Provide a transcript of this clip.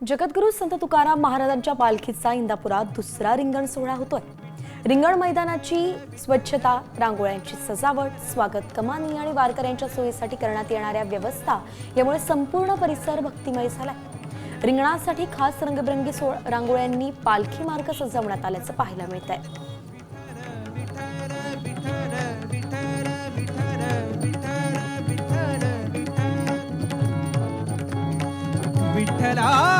जगद्गुरू संत तुकाराम महाराजांच्या पालखीचा इंदापुरात दुसरा रिंगण सोहळा होतोय रिंगण मैदानाची स्वच्छता रांगोळ्यांची सजावट स्वागत कमानी आणि वारकऱ्यांच्या सोयीसाठी करण्यात येणाऱ्या व्यवस्था यामुळे संपूर्ण परिसर भक्तिमय झालाय रिंगणासाठी खास रंगबिरंगी सोळ रांगोळ्यांनी पालखी मार्ग सजवण्यात आल्याचं पाहायला मिळत आहे विठ्ठला